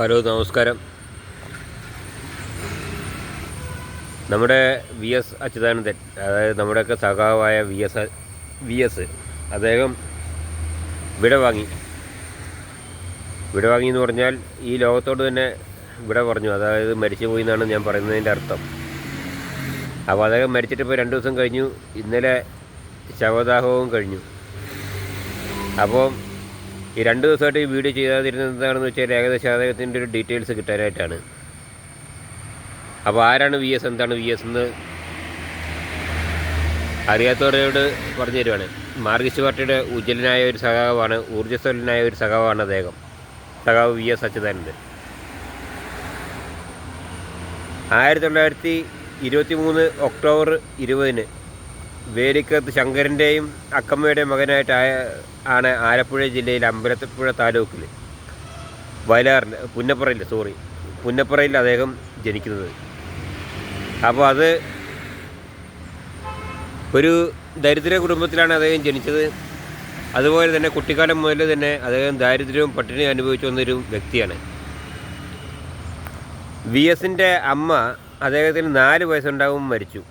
Hello നമസ്കാരം. നമ്മുടെ V S Achuthanandan അതായത് നമ്മുടെയൊക്കെ സഖാവായ വി എസ് വി എസ് അദ്ദേഹം വിട വാങ്ങി. വിട വാങ്ങി എന്ന് പറഞ്ഞാൽ ഈ ലോകത്തോട് തന്നെ വിട പറഞ്ഞു. അതായത് മരിച്ചു പോയി എന്നാണ് ഞാൻ പറയുന്നതിന്റെ അർത്ഥം. അപ്പോൾ അദ്ദേഹം മരിച്ചിട്ട് ഇപ്പോൾ രണ്ട് ദിവസം കഴിഞ്ഞു. ഇന്നലെ ശവദാഹവും കഴിഞ്ഞു. അപ്പോൾ ഈ രണ്ട് ദിവസമായിട്ട് ഈ വീഡിയോ ചെയ്യാതിരുന്നത് എന്താണെന്ന് വെച്ചാൽ ഏകദേശം അദ്ദേഹത്തിന്റെ ഒരു ഡീറ്റെയിൽസ് കിട്ടാനായിട്ടാണ്. അപ്പോൾ ആരാണ് വി എസ് എന്താണ് വി എസ് എന്ന് അറിയാത്തവരോട് പറഞ്ഞു തരുവാണ്. മാർക്സിസ്റ്റ് പാർട്ടിയുടെ ഉജ്ജ്വലനായ ഒരു സഖാവാണ് ഊർജസ്വലനായ ഒരു സഖാവാണ് അദ്ദേഹം. സഖാവ് വി എസ് അച്യുതാനന്ദൻ. ആയിരത്തി തൊള്ളായിരത്തി ഇരുപത്തി മൂന്ന് ഒക്ടോബർ ഇരുപതിന് വേലിക്കത്ത് ശങ്കരന്റെയും അക്കമ്മയുടെയും മകനായിട്ട് ആണ് ആലപ്പുഴ ജില്ലയിലെ അമ്പലത്തിപ്പുഴ താലൂക്കിൽ വയലാറിൽ പുന്നപ്പുറയിൽ സോറി പുന്നപ്പുറയിൽ അദ്ദേഹം ജനിക്കുന്നത്. അപ്പോൾ അത് ഒരു ദരിദ്ര കുടുംബത്തിലാണ് അദ്ദേഹം ജനിച്ചത്. അതുപോലെ തന്നെ കുട്ടിക്കാലം മുതൽ തന്നെ അദ്ദേഹം ദാരിദ്ര്യവും പട്ടിണിയും അനുഭവിച്ചു വന്നൊരു വ്യക്തിയാണ്. വി എസിന്റെ അമ്മ അദ്ദേഹത്തിന് നാല് വയസ്സുണ്ടാവും മരിച്ചു.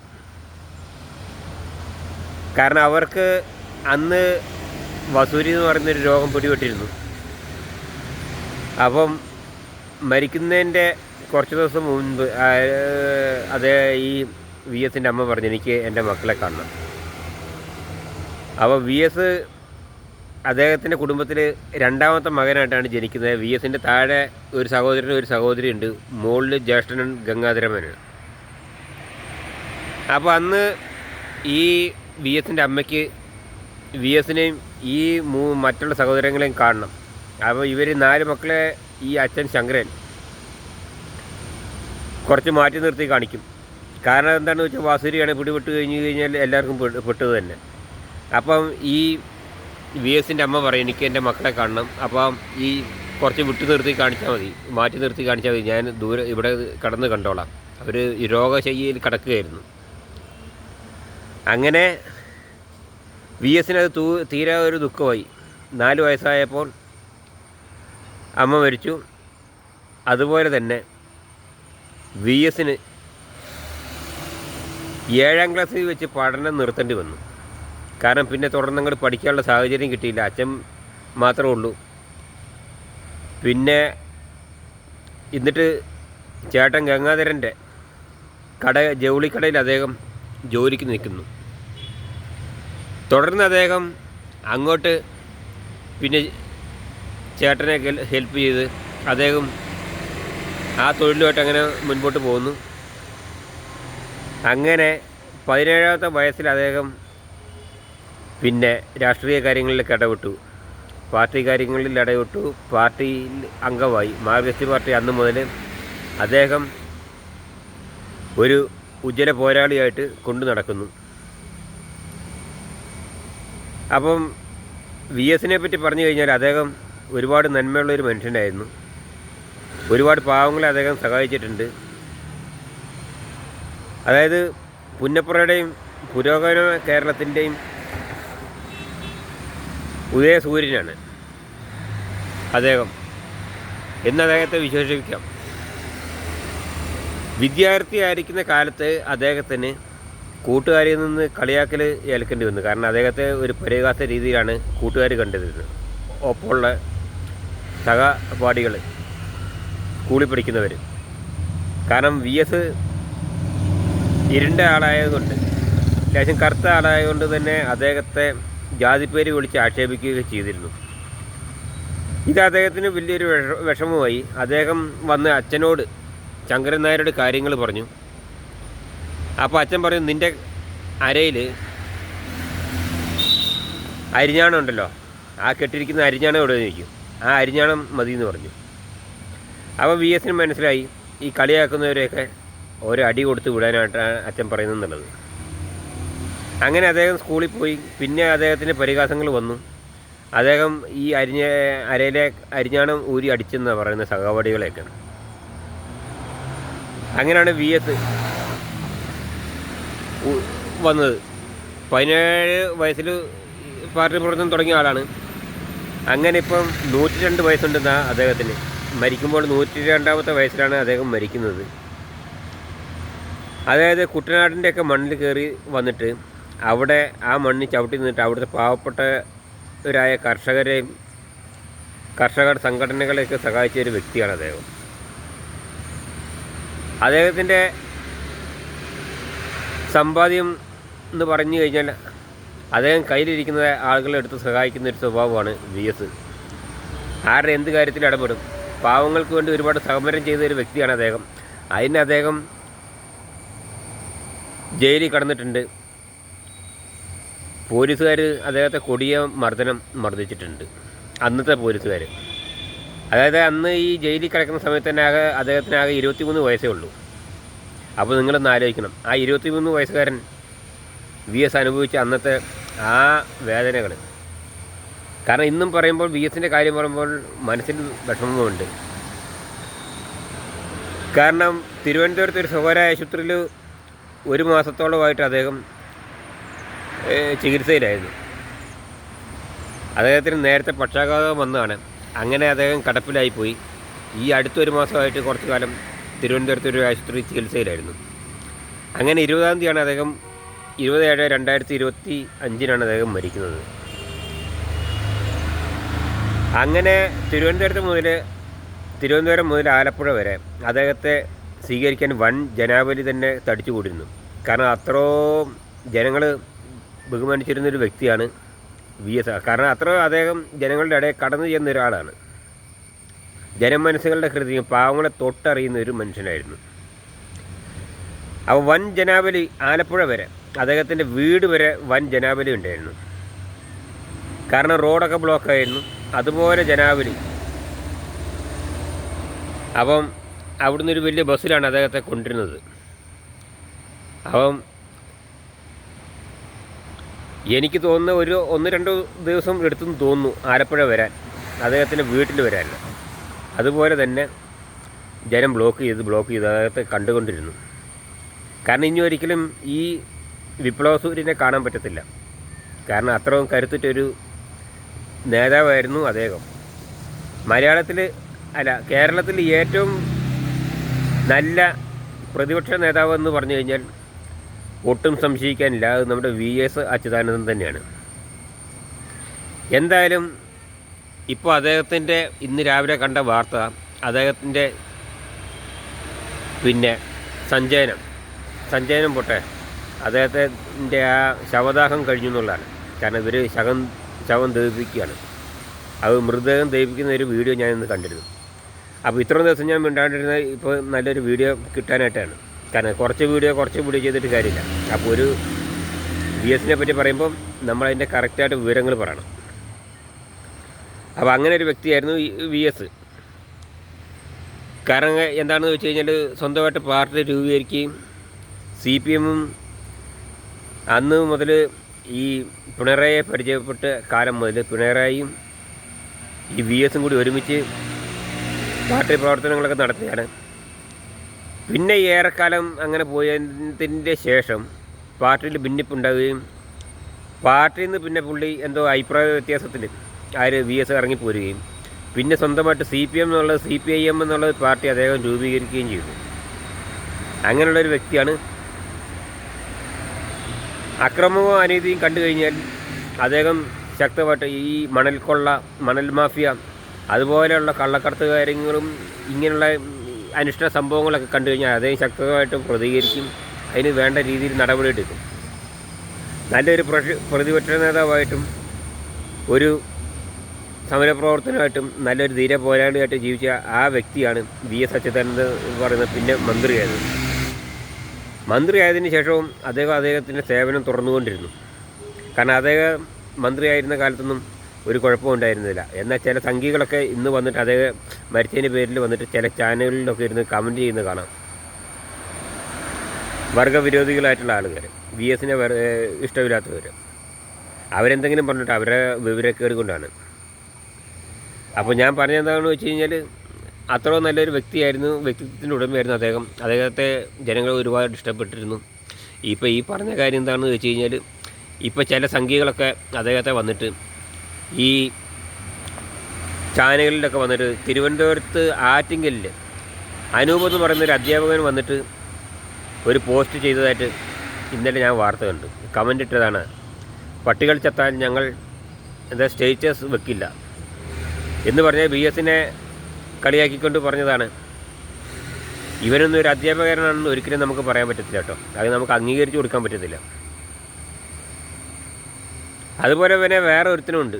കാരണം അവർക്ക് അന്ന് വസൂരി എന്ന് പറയുന്നൊരു രോഗം പിടിപെട്ടിരുന്നു. അപ്പം മരിക്കുന്നതിന്റെ കുറച്ച് ദിവസം മുൻപ് അതേ ഈ വി എസിന്റെ അമ്മ പറഞ്ഞു എനിക്ക് എന്റെ മക്കളെ കാണണം. അപ്പോൾ വി എസ് അദ്ദേഹത്തിന്റെ കുടുംബത്തിൽ രണ്ടാമത്തെ മകനായിട്ടാണ് ജനിക്കുന്നത്. വി എസിന്റെ താഴെ ഒരു സഹോദരനും ഒരു സഹോദരിയുണ്ട്. മുകളിൽ ജ്യേഷ്ഠനൻ ഗംഗാധരമനാണ് അപ്പോൾ അന്ന് ഈ വി എസിന്റെ അമ്മയ്ക്ക് വി എസിനെയും ഈ മൂ മറ്റുള്ള സഹോദരങ്ങളെയും കാണണം. അപ്പോൾ ഇവർ നാല് മക്കളെ ഈ അച്ഛൻ ശങ്കരൻ കുറച്ച് മാറ്റി നിർത്തി കാണിക്കും. കാരണം എന്താണെന്ന് വെച്ചാൽ വാസുരിയാണ് പിടിപെട്ട് കഴിഞ്ഞ് കഴിഞ്ഞാൽ എല്ലാവർക്കും പെട്ട് പെട്ടത് തന്നെ. അപ്പം ഈ വി എസിന്റെ അമ്മ പറയും എനിക്ക് എന്റെ മക്കളെ കാണണം. അപ്പം ഈ കുറച്ച് വിട്ടു നിർത്തി കാണിച്ചാൽ മതി മാറ്റി നിർത്തി കാണിച്ചാൽ മതി. ഞാൻ ദൂരെ ഇവിടെ കടന്ന് കണ്ടോളാം. അവർ രോഗശയ്യയിൽ കിടക്കുകയായിരുന്നു. അങ്ങനെ വി എസിനത് തൂ തീരെ ഒരു ദുഃഖമായി. നാല് വയസ്സായപ്പോൾ അമ്മ മരിച്ചു. അതുപോലെ തന്നെ വി എസിന് ഏഴാം ക്ലാസ്സിൽ വെച്ച് പഠനം നിർത്തേണ്ടി വന്നു. കാരണം പിന്നെ തുടർന്ന് അങ്ങോട്ട് പഠിക്കാനുള്ള സാഹചര്യം കിട്ടിയില്ല. അച്ഛൻ മാത്രമേ ഉള്ളൂ. പിന്നെ എന്നിട്ട് ചേട്ടൻ ഗംഗാധരന്റെ കട ജൗളിക്കടയിൽ അദ്ദേഹം ജോലിക്ക് നിൽക്കുന്നു. തുടർന്ന് അദ്ദേഹം അങ്ങോട്ട് പിന്നെ ചേട്ടനെ ഹെൽ- ഹെൽപ്പ് ചെയ്ത് അദ്ദേഹം ആ തൊഴിലുമായിട്ട് അങ്ങനെ മുൻപോട്ട് പോകുന്നു. അങ്ങനെ പതിനേഴാമത്തെ വയസ്സിൽ അദ്ദേഹം പിന്നെ രാഷ്ട്രീയ കാര്യങ്ങളിലേക്ക് ഇടപെട്ടു. പാർട്ടി കാര്യങ്ങളിൽ ഇടപെട്ടു. പാർട്ടിയിൽ അംഗമായി. മാർക്സിസ്റ്റ് പാർട്ടി അന്ന് മുതൽ അദ്ദേഹം ഒരു ഉജ്ജ്വല പോരാളിയായിട്ട് കൊണ്ടു നടക്കുന്നു. അപ്പം വി എസിനെ പറ്റി പറഞ്ഞു കഴിഞ്ഞാൽ അദ്ദേഹം ഒരുപാട് നന്മയുള്ള ഒരു മനുഷ്യനായിരുന്നു. ഒരുപാട് പാവങ്ങളെ അദ്ദേഹം സഹായിച്ചിട്ടുണ്ട്. അതായത് പുന്നപ്പുറയുടെയും പുരോഗമന കേരളത്തിന്റെയും ഉദയ സൂര്യനാണ് അദ്ദേഹം. എന്ന് അദ്ദേഹത്തെ വിശേഷിപ്പിക്കാം. വിദ്യാർത്ഥിയായിരിക്കുന്ന കാലത്ത് അദ്ദേഹത്തിന് കൂട്ടുകാരിൽ നിന്ന് കളിയാക്കൽ ഏൽക്കേണ്ടി വന്നു. കാരണം അദ്ദേഹത്തെ ഒരു പരിഹാസ രീതിയിലാണ് കൂട്ടുകാർ കണ്ടിരുന്നത് ഒപ്പമുള്ള സഹപാഠികൾ സ്കൂളിൽ പഠിക്കുന്നവർ കാരണം വി എസ് ഇരുണ്ട ആളായതുകൊണ്ട് ലേശം കറുത്ത ആളായതുകൊണ്ട് തന്നെ അദ്ദേഹത്തെ ജാതിപ്പേര് വിളിച്ച് ആക്ഷേപിക്കുകയൊക്കെ ചെയ്തിരുന്നു. ഇത് അദ്ദേഹത്തിന് വലിയൊരു വിഷ വിഷമമായി. അദ്ദേഹം വന്ന് അച്ഛനോട് ശങ്കരൻ നായരുടെ കാര്യങ്ങൾ പറഞ്ഞു. അപ്പോൾ അച്ഛൻ പറയും നിന്റെ അരയിൽ അരിഞ്ഞാണം ഉണ്ടല്ലോ. ആ കെട്ടിരിക്കുന്ന അരിഞ്ഞാണം എവിടെ നിൽക്കും ആ അരിഞ്ഞാണം മതി എന്ന് പറഞ്ഞു. അപ്പോൾ വി എസിന് മനസ്സിലായി ഈ കളിയാക്കുന്നവരെയൊക്കെ ഓരോ അടി കൊടുത്ത് വിടാനായിട്ടാണ് അച്ഛൻ പറയുന്നത് എന്നുള്ളത് അങ്ങനെ അദ്ദേഹം സ്കൂളിൽ പോയി പിന്നെ അദ്ദേഹത്തിന്റെ പരിഹാസങ്ങൾ വന്നു. അദ്ദേഹം ഈ അരിഞ്ഞ അരയിലെ അരിഞ്ഞാണം ഊരി അടിച്ചെന്നാണ് പറയുന്ന സഹപാഠികളെയൊക്കെ അങ്ങനെയാണ് വി എസ് വന്നത്. പതിനേഴ് വയസ്സിൽ പാർട്ടി പ്രവർത്തനം തുടങ്ങിയ ആളാണ്. അങ്ങനെ ഇപ്പം നൂറ്റി രണ്ട് വയസ്സുണ്ടെന്നാ അദ്ദേഹത്തിന്. മരിക്കുമ്പോൾ നൂറ്റി രണ്ടാമത്തെ വയസ്സിലാണ് അദ്ദേഹം മരിക്കുന്നത്. അതായത് കുട്ടനാടിന്റെയൊക്കെ മണ്ണിൽ കയറി വന്നിട്ട് അവിടെ ആ മണ്ണിൽ ചവിട്ടി നിന്നിട്ട് അവിടുത്തെ പാവപ്പെട്ടവരായ കർഷകരെയും കർഷക സംഘടനകളെയൊക്കെ സഹായിച്ച ഒരു വ്യക്തിയാണ് അദ്ദേഹം. അദ്ദേഹത്തിന്റെ സമ്പാദ്യം എന്ന് പറഞ്ഞു കഴിഞ്ഞാൽ അദ്ദേഹം കയ്യിലിരിക്കുന്ന ആളുകളെ എടുത്ത് സഹായിക്കുന്ന ഒരു സ്വഭാവമാണ് വി എസ്. ആരുടെ എന്ത് കാര്യത്തിൽ ഇടപെടും. പാവങ്ങൾക്ക് വേണ്ടി ഒരുപാട് സമരം ചെയ്ത ഒരു വ്യക്തിയാണ് അദ്ദേഹം. അതിന് അദ്ദേഹം ജയിലിൽ കടന്നിട്ടുണ്ട്. പോലീസുകാർ അദ്ദേഹത്തെ കൊടിയ മർദ്ദനം മർദ്ദിച്ചിട്ടുണ്ട്. അന്നത്തെ പോലീസുകാർ അതായത് അന്ന് ഈ ജയിലിൽ കിടക്കുന്ന സമയത്ത് തന്നെ ആകെ അദ്ദേഹത്തിനാകെ ഇരുപത്തി ഇരുപത്തിമൂന്ന് വയസ്സേ ഉള്ളൂ. അപ്പോൾ നിങ്ങളൊന്ന് ആലോചിക്കണം. ആ ഇരുപത്തിമൂന്ന് വയസ്സുകാരൻ വി എസ് അനുഭവിച്ച അന്നത്തെ ആ വേദനകൾ കാരണം ഇന്നും പറയുമ്പോൾ വി എസിന്റെ കാര്യം പറയുമ്പോൾ മനസ്സിന് വിഷമമുണ്ട്. കാരണം തിരുവനന്തപുരത്ത് ഒരു സ്വകാര്യ ആശുപത്രിയിൽ ഒരു മാസത്തോളമായിട്ട് അദ്ദേഹം ചികിത്സയിലായിരുന്നു. അദ്ദേഹത്തിന് നേരത്തെ പക്ഷാഘാതം വന്നതാണ്. അങ്ങനെ അദ്ദേഹം കടപ്പിലായിപ്പോയി. ഈ അടുത്തൊരു മാസമായിട്ട് കുറച്ച് കാലം തിരുവനന്തപുരത്ത് ഒരു ആശുപത്രി ചികിത്സയിലായിരുന്നു. അങ്ങനെ ഇരുപതാം തീയതിയാണ് അദ്ദേഹം ഇരുപത് ഏഴ് രണ്ടായിരത്തി ഇരുപത്തി അഞ്ചിനാണ് അദ്ദേഹം മരിക്കുന്നത്. അങ്ങനെ തിരുവനന്തപുരത്ത് മുതൽ തിരുവനന്തപുരം മുതൽ ആലപ്പുഴ വരെ അദ്ദേഹത്തെ സ്വീകരിക്കാൻ വൻ ജനാവലി തന്നെ തടിച്ചു കൂടിയിരുന്നു കാരണം അത്രോ ജനങ്ങൾ ബഹുമാനിച്ചിരുന്നൊരു വ്യക്തിയാണ് വി എസ്. കാരണം അത്ര അദ്ദേഹം ജനങ്ങളുടെ ഇടയിൽ കടന്നു ചെന്ന ഒരാളാണ്. ജനമനസ്സുകളുടെ ഹൃദയം പാവങ്ങളെ തൊട്ടറിയുന്ന ഒരു മനുഷ്യനായിരുന്നു. അപ്പോൾ വൻ ജനാവലി ആലപ്പുഴ വരെ അദ്ദേഹത്തിന്റെ വീട് വരെ വൻ ജനാവലി ഉണ്ടായിരുന്നു. കാരണം റോഡൊക്കെ ബ്ലോക്കായിരുന്നു അതുപോലെ ജനാവലി. അപ്പം അവിടുന്ന് ഒരു വലിയ ബസ്സിലാണ് അദ്ദേഹത്തെ കൊണ്ടിരുന്നത്. അപ്പം എനിക്ക് തോന്നുന്ന ഒരു ഒന്ന് രണ്ട് ദിവസം എടുത്തെന്ന് തോന്നുന്നു ആലപ്പുഴ വരാൻ. അദ്ദേഹത്തിന്റെ വീട്ടിൽ വരാൻ. അതുപോലെ തന്നെ ജനം ബ്ലോക്ക് ചെയ്ത് ബ്ലോക്ക് ചെയ്ത് അദ്ദേഹത്തെ കണ്ടുകൊണ്ടിരുന്നു. കാരണം ഇനി ഒരിക്കലും ഈ വിപ്ലവ സൂര്യനെ കാണാൻ പറ്റത്തില്ല. കാരണം അത്രയും കരുത്തിട്ടൊരു നേതാവായിരുന്നു അദ്ദേഹം. മലയാളത്തിൽ അല്ല കേരളത്തിൽ ഏറ്റവും നല്ല പ്രതിപക്ഷ നേതാവ് എന്ന് പറഞ്ഞു കഴിഞ്ഞാൽ ഒട്ടും സംശയിക്കാനില്ല. അത് നമ്മുടെ വി എസ് അച്യുതാനന്ദൻ തന്നെയാണ്. എന്തായാലും ഇപ്പോൾ അദ്ദേഹത്തിന്റെ ഇന്ന് രാവിലെ കണ്ട വാർത്ത അദ്ദേഹത്തിന്റെ പിന്നെ സഞ്ചയനം. സഞ്ചയനം പൊട്ടെ. അദ്ദേഹത്തിന്റെ ആ ശവദാഹം കഴിഞ്ഞു എന്നുള്ളതാണ്. കാരണം ഇവർ ശകം ശവം ദഹിപ്പിക്കുകയാണ്. അത് മൃതദേഹം ദഹിപ്പിക്കുന്ന ഒരു വീഡിയോ ഞാൻ ഇന്ന് കണ്ടിരുന്നു. അപ്പോൾ ഇത്രയും ദിവസം ഞാൻ മിണ്ടാണ്ടിരുന്ന ഇപ്പോൾ നല്ലൊരു വീഡിയോ കിട്ടാനായിട്ടാണ്. കാരണം കുറച്ച് വീഡിയോ കുറച്ച് വീഡിയോ ചെയ്തിട്ട് കാര്യമില്ല. അപ്പോൾ ഒരു ബി എസിനെ പറ്റി പറയുമ്പം നമ്മളതിന്റെ കറക്റ്റായിട്ട് വിവരങ്ങൾ പറയണം. അപ്പോൾ അങ്ങനെ ഒരു വ്യക്തിയായിരുന്നു വി എസ് കാരണം എന്താണെന്ന് വെച്ച് കഴിഞ്ഞാൽ സ്വന്തമായിട്ട് പാർട്ടി രൂപീകരിക്കുകയും സി പി എമ്മും അന്ന് മുതൽ ഈ പിണറായിയെ പരിചയപ്പെട്ട കാലം മുതൽ പിണറായിയും ഈ വി എസും കൂടി ഒരുമിച്ച് പാർട്ടി പ്രവർത്തനങ്ങളൊക്കെ നടത്തിയാണ് പിന്നെ ഏറെക്കാലം അങ്ങനെ പോയതിന്റെ ശേഷം പാർട്ടിയിൽ ഭിന്നിപ്പുണ്ടാവുകയും പാർട്ടിയിൽ നിന്ന് പിന്നെ പുള്ളി എന്തോ അഭിപ്രായ വ്യത്യാസത്തിൽ ആര് വി എസ് ഇറങ്ങിപ്പോരുകയും പിന്നെ സ്വന്തമായിട്ട് സി പി എം എന്നുള്ളത് സി പി ഐ എം എന്നുള്ളത് പാർട്ടി അദ്ദേഹം രൂപീകരിക്കുകയും ചെയ്തു. അങ്ങനെയുള്ളൊരു വ്യക്തിയാണ്. അക്രമവും അനീതിയും കണ്ടു കഴിഞ്ഞാൽ അദ്ദേഹം ശക്തമായിട്ട് ഈ മണൽ കൊള്ള മണൽ മാഫിയ അതുപോലെയുള്ള കള്ളക്കടത്ത് കാര്യങ്ങളും ഇങ്ങനെയുള്ള അനിഷ്ട സംഭവങ്ങളൊക്കെ കണ്ടു കഴിഞ്ഞാൽ അദ്ദേഹം ശക്തമായിട്ട് പ്രതികരിക്കും. അതിന് വേണ്ട രീതിയിൽ നടപടിയെടുക്കും. നല്ലൊരു പ്രതിപക്ഷ നേതാവായിട്ടും ഒരു സമരപ്രവർത്തനമായിട്ടും നല്ലൊരു ധീര പോരാളിയായിട്ട് ജീവിച്ച ആ വ്യക്തിയാണ് വി എസ് അച്യുതാനന്ദ എന്ന് പറയുന്ന പിന്നെ മന്ത്രിയായത്. മന്ത്രിയായതിനു ശേഷവും അദ്ദേഹം അദ്ദേഹത്തിന്റെ സേവനം തുറന്നുകൊണ്ടിരുന്നു കാരണം അദ്ദേഹം മന്ത്രിയായിരുന്ന കാലത്തൊന്നും ഒരു കുഴപ്പവും ഉണ്ടായിരുന്നില്ല. എന്നാൽ ചില സംഘികളൊക്കെ ഇന്ന് വന്നിട്ട് അദ്ദേഹം മരിച്ചതിന്റെ പേരിൽ വന്നിട്ട് ചില ചാനലുകളിലൊക്കെ ഇരുന്ന് കമന്റ് ചെയ്യുന്നത് കാണാം. വർഗവിരോധികളായിട്ടുള്ള ആളുകൾ വി എസിനെ ഇഷ്ടമില്ലാത്തവർ അവരെന്തെങ്കിലും പറഞ്ഞിട്ട് അവരെ വിവരക്കേട് കൊണ്ടാണ്. അപ്പോൾ ഞാൻ പറഞ്ഞെന്താണെന്ന് വെച്ച് കഴിഞ്ഞാൽ അത്ര നല്ലൊരു വ്യക്തിയായിരുന്നു വ്യക്തിത്വത്തിന്റെ ഉടമയായിരുന്നു അദ്ദേഹം. അദ്ദേഹത്തെ ജനങ്ങൾ ഒരുപാട് ഇഷ്ടപ്പെട്ടിരുന്നു. ഇപ്പോൾ ഈ പറഞ്ഞ കാര്യം എന്താണെന്ന് വെച്ച് കഴിഞ്ഞാൽ ഇപ്പോൾ ചില സംഖ്യകളൊക്കെ അദ്ദേഹത്തെ വന്നിട്ട് ഈ ചാനലുകളിലൊക്കെ വന്നിട്ട് തിരുവനന്തപുരത്ത് ആറ്റിങ്കലിൽ അനൂപ് എന്ന് പറയുന്ന ഒരു അധ്യാപകൻ വന്നിട്ട് ഒരു പോസ്റ്റ് ചെയ്തതായിട്ട് ഇന്നലെ ഞാൻ വാർത്ത കണ്ടു. കമന്റ് ഇട്ടതാണ്. പട്ടികൾ ചത്താൽ ഞങ്ങൾ എന്താ സ്റ്റേറ്റസ് വെക്കില്ല. എന്ന് പറഞ്ഞ ബി എസിനെ കളിയാക്കിക്കൊണ്ട് പറഞ്ഞതാണ്. ഇവനൊന്നും ഒരു അധ്യാപകനാണെന്ന് ഒരിക്കലും നമുക്ക് പറയാൻ പറ്റത്തില്ല കേട്ടോ. അത് നമുക്ക് അംഗീകരിച്ചു കൊടുക്കാൻ പറ്റത്തില്ല. അതുപോലെ തന്നെ വേറെ ഒരുത്തനുണ്ട്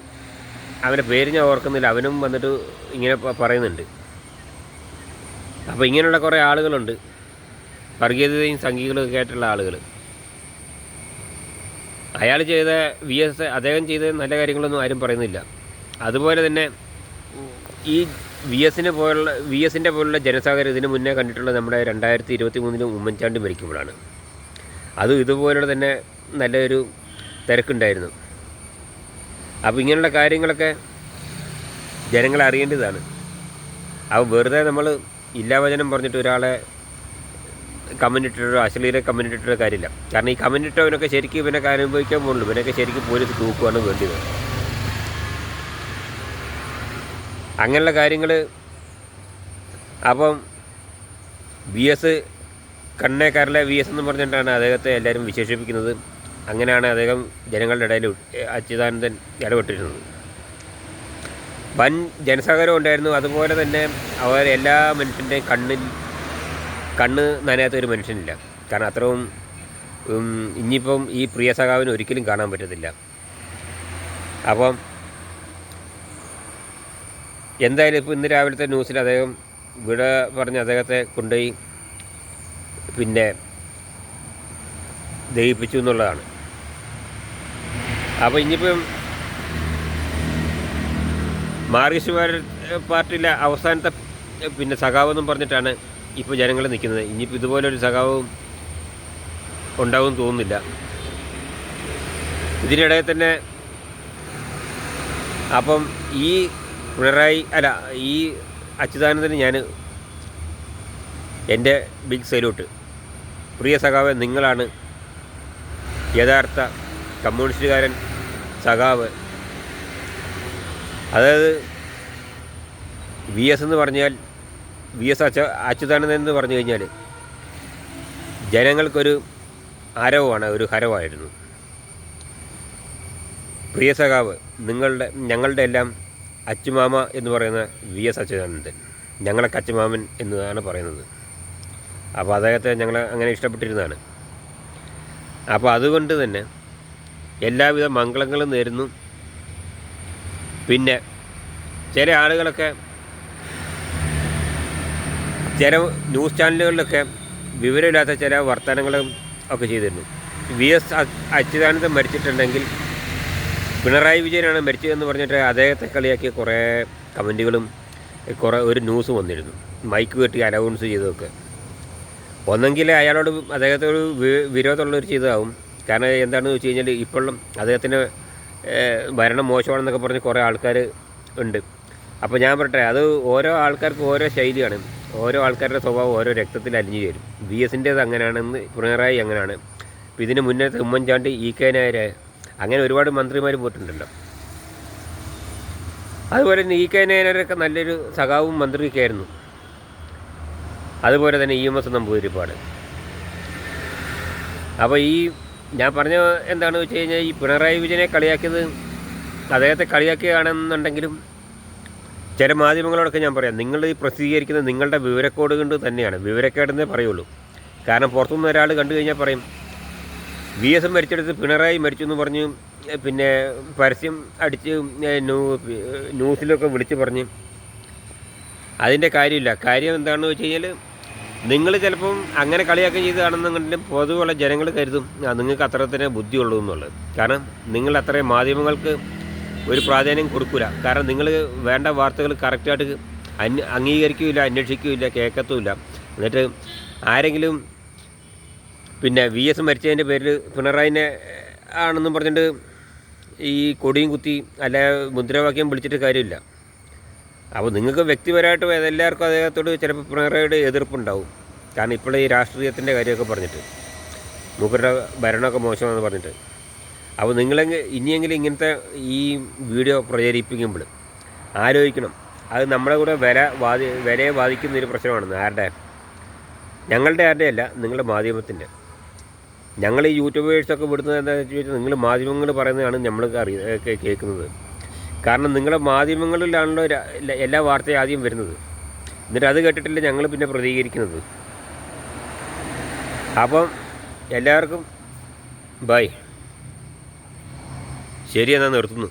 അവന്റെ പേര് ഞാൻ ഓർക്കുന്നില്ല. അവനും വന്നിട്ട് ഇങ്ങനെ പറയുന്നുണ്ട്. അപ്പോൾ ഇങ്ങനെയുള്ള കുറേ ആളുകളുണ്ട്. വർഗീയതയും സംഘികളും ഒക്കെ ആയിട്ടുള്ള ആളുകൾ അയാൾ ചെയ്ത വി എസ് അദ്ദേഹം ചെയ്ത നല്ല കാര്യങ്ങളൊന്നും ആരും പറയുന്നില്ല. അതുപോലെ തന്നെ ഈ വി എസിനെ പോലുള്ള വി എസിന്റെ പോലുള്ള ജനസാഗരം ഇതിന് മുന്നേ കണ്ടിട്ടുള്ള നമ്മുടെ രണ്ടായിരത്തി ഇരുപത്തി മൂന്നിലും ഉമ്മൻചാണ്ടി മരിക്കുമ്പോഴാണ്. അതും ഇതുപോലുള്ള തന്നെ നല്ലൊരു തിരക്കുണ്ടായിരുന്നു. അപ്പോൾ ഇങ്ങനെയുള്ള കാര്യങ്ങളൊക്കെ ജനങ്ങൾ അറിയേണ്ടതാണ്. അപ്പോൾ വെറുതെ നമ്മൾ ഇല്ലാവചനം പറഞ്ഞിട്ട് ഒരാളെ കമന്റ് അശ്ലീല കമന്റ് കാര്യമില്ല. കാരണം ഈ കമന്റ് ഇട്ടവനൊക്കെ ശരിക്കും ഇവനൊക്കെ അനുഭവിക്കാൻ പോകുള്ളൂ ഇവനൊക്കെ ശരിക്കും പോലീസ് തൂക്കുവാണ് വേണ്ടത് അങ്ങനെയുള്ള കാര്യങ്ങൾ അപ്പം വി എസ് കണ്ണേക്കാരിലെ വി എസ് എന്ന് പറഞ്ഞിട്ടാണ് അദ്ദേഹത്തെ എല്ലാവരും വിശേഷിപ്പിക്കുന്നത്. അങ്ങനെയാണ് അദ്ദേഹം ജനങ്ങളുടെ ഇടയിൽ അച്യുതാനന്ദൻ ഇടപെട്ടിരുന്നത്. വൻ ജനസാഗരം ഉണ്ടായിരുന്നു. അതുപോലെ തന്നെ അവർ എല്ലാ മനുഷ്യന്റെയും കണ്ണിൽ കണ്ണ് നനയാത്ത ഒരു മനുഷ്യനില്ല. കാരണം അത്രയും ഇനിയിപ്പം ഈ പ്രിയ സഖാവിന് ഒരിക്കലും കാണാൻ പറ്റത്തില്ല. അപ്പം എന്തായാലും ഇപ്പോൾ ഇന്ന് രാവിലത്തെ ന്യൂസിൽ അദ്ദേഹം വിട പറഞ്ഞ് അദ്ദേഹത്തെ കൊണ്ടുപോയി പിന്നെ ദഹിപ്പിച്ചു എന്നുള്ളതാണ്. അപ്പോൾ ഇനിയിപ്പം മാർക്സിസ്റ്റ് പാർട്ടിയിലെ അവസാനത്തെ പിന്നെ സഖാവെന്നും പറഞ്ഞിട്ടാണ് ഇപ്പോൾ ജനങ്ങൾ നിൽക്കുന്നത്. ഇനിയിപ്പോൾ ഇതുപോലൊരു സഖാവും ഉണ്ടാവും തോന്നുന്നില്ല. ഇതിനിടയിൽ തന്നെ അപ്പം ഈ പിണറായി അല്ല ഈ അച്യുതാനന്ദന് ഞാൻ എന്റെ ബിഗ് സല്യൂട്ട് പ്രിയ സഖാവ് നിങ്ങളാണ് യഥാർത്ഥ കമ്മ്യൂണിസ്റ്റുകാരൻ സഖാവ്. അതായത് വി എസ് എന്ന് പറഞ്ഞാൽ വി എസ് അച്ച അച്യുതാനന്ദൻ എന്ന് പറഞ്ഞു കഴിഞ്ഞാൽ ജനങ്ങൾക്കൊരു അരവാണ് ഒരു ഹരവായിരുന്നു പ്രിയ സഖാവ് നിങ്ങളുടെ ഞങ്ങളുടെ എല്ലാം അച്ചുമാമ എന്ന് പറയുന്ന വി എസ് അച്യുതാനന്ദൻ. ഞങ്ങളൊക്കെ അച്ചുമാമൻ എന്നതാണ് പറയുന്നത്. അപ്പോൾ അദ്ദേഹത്തെ ഞങ്ങൾ അങ്ങനെ ഇഷ്ടപ്പെട്ടിരുന്നതാണ്. അപ്പോൾ അതുകൊണ്ട് തന്നെ എല്ലാവിധ മംഗളങ്ങളും നേരുന്നു. പിന്നെ ചില ആളുകളൊക്കെ ചില ന്യൂസ് ചാനലുകളിലൊക്കെ വിവരമില്ലാത്ത ചില വർത്തമാനങ്ങളും ഒക്കെ ചെയ്തിരുന്നു. വി എസ് അച്യുതാനന്ദൻ മരിച്ചിട്ടുണ്ടെങ്കിൽ പിണറായി വിജയനാണ് മരിച്ചതെന്ന് പറഞ്ഞിട്ട് അദ്ദേഹത്തെ കളിയാക്കിയ കുറേ കമന്റുകളും കുറേ ഒരു ന്യൂസ് വന്നിരുന്നു. മൈക്ക് കെട്ടി അനൗൺസ് ചെയ്തതൊക്കെ. ഒന്നെങ്കിൽ അയാളോട് അദ്ദേഹത്തോട് വിരോധമുള്ളൊരു ചെയ്തതാവും. കാരണം എന്താണെന്ന് വെച്ച് കഴിഞ്ഞാൽ ഇപ്പോഴും അദ്ദേഹത്തിന് ഭരണം മോശമാണെന്നൊക്കെ പറഞ്ഞ് കുറേ ആൾക്കാർ ഉണ്ട്. അപ്പോൾ ഞാൻ പറയട്ടെ അത് ഓരോ ആൾക്കാർക്കും ഓരോ ശൈലിയാണ്. ഓരോ ആൾക്കാരുടെ സ്വഭാവം ഓരോ രക്തത്തിൽ അലിഞ്ഞു ചേരും. വി എസിന്റേത് അങ്ങനെയാണെന്ന് പിണറായി അങ്ങനെയാണ്. ഇതിന് മുന്നേ ഉമ്മൻചാണ്ടി ഇ കെ നായർ അങ്ങനെ ഒരുപാട് മന്ത്രിമാർ പോയിട്ടുണ്ടല്ലോ. അതുപോലെ ഇ കെ നയനൊക്കെ നല്ലൊരു സഖാവും മന്ത്രിയൊക്കെ ആയിരുന്നു. അതുപോലെ തന്നെ ഇ എം എസ് നമ്പൂതിരിപ്പാട് അപ്പോൾ ഈ ഞാൻ പറഞ്ഞ എന്താണെന്ന് വെച്ച് കഴിഞ്ഞാൽ ഈ പിണറായി വിജയനെ കളിയാക്കിയത് അദ്ദേഹത്തെ കളിയാക്കുകയാണെന്നുണ്ടെങ്കിലും ചില മാധ്യമങ്ങളോടൊക്കെ ഞാൻ പറയാം നിങ്ങൾ ഈ പ്രസിദ്ധീകരിക്കുന്നത് നിങ്ങളുടെ വിവരക്കോട് കൊണ്ട് തന്നെയാണ് വിവരക്കേടെന്നേ പറയുള്ളൂ. കാരണം പുറത്തുനിന്ന് ഒരാൾ കണ്ടു കഴിഞ്ഞാൽ പറയും വി എസ് മരിച്ചെടുത്ത് പിണറായി മരിച്ചു എന്ന് പറഞ്ഞ് പിന്നെ പരസ്യം അടിച്ച് ന്യൂസിലൊക്കെ വിളിച്ച് പറഞ്ഞ്. അതിന്റെ കാര്യമില്ല. കാര്യം എന്താണെന്ന് വെച്ച് കഴിഞ്ഞാൽ നിങ്ങൾ ചിലപ്പം അങ്ങനെ കളിയാക്കം ചെയ്തതാണെന്നുണ്ടെങ്കിലും പൊതുവെയുള്ള ജനങ്ങൾ കരുതും നിങ്ങൾക്ക് അത്ര തന്നെ ബുദ്ധിയുള്ളൂ എന്നുള്ളത്. കാരണം നിങ്ങൾ അത്രയും മാധ്യമങ്ങൾക്ക് ഒരു പ്രാധാന്യം കൊടുക്കില്ല കാരണം നിങ്ങൾ വേണ്ട വാർത്തകൾ കറക്റ്റായിട്ട് അന്വ അംഗീകരിക്കുകയില്ല അന്വേഷിക്കില്ല കേൾക്കത്തുമില്ല. എന്നിട്ട് ആരെങ്കിലും പിന്നെ വി എസ് മരിച്ചതിന്റെ പേരിൽ പിണറായിനെ ആണെന്നും പറഞ്ഞിട്ട് ഈ കൊടിയും കുത്തി അല്ല മുദ്രാവാക്യം വിളിച്ചിട്ട് കാര്യമില്ല. അപ്പോൾ നിങ്ങൾക്ക് വ്യക്തിപരമായിട്ട് എല്ലാവർക്കും അദ്ദേഹത്തോട് ചിലപ്പോൾ പിണറായിയുടെ എതിർപ്പുണ്ടാവും. കാരണം ഇപ്പോൾ ഈ രാഷ്ട്രീയത്തിന്റെ കാര്യമൊക്കെ പറഞ്ഞിട്ട്. മൂപ്പരുടെ ഭരണമൊക്കെ മോശമാണെന്ന് പറഞ്ഞിട്ട്. അപ്പോൾ നിങ്ങളെങ്കിൽ ഇനിയെങ്കിലും ഇങ്ങനത്തെ ഈ വീഡിയോ പ്രചരിപ്പിക്കുമ്പോൾ ആലോചിക്കണം. അത് നമ്മുടെ കൂടെ വില ബാധി വിലയെ ബാധിക്കുന്ന ഒരു പ്രശ്നമാണ് ആരുടെ? ഞങ്ങളുടെ ആരുടെ അല്ല നിങ്ങളുടെ മാധ്യമത്തിന്റെ ഞങ്ങൾ ഈ യൂട്യൂബേഴ്സൊക്കെ വിടുന്നത് എന്താണെന്ന് വെച്ച് കഴിഞ്ഞാൽ നിങ്ങൾ മാധ്യമങ്ങൾ പറയുന്നതാണ് നമ്മൾ അറിയ കേൾക്കുന്നത്. കാരണം നിങ്ങളുടെ മാധ്യമങ്ങളിലാണല്ലോ എല്ലാ വാർത്തയും ആദ്യം വരുന്നത്. എന്നിട്ട് അത് കേട്ടിട്ടില്ല ഞങ്ങൾ പിന്നെ പ്രതികരിക്കുന്നത്. അപ്പം എല്ലാവർക്കും ബൈ. ശരി എന്നാൽ നിർത്തുന്നു.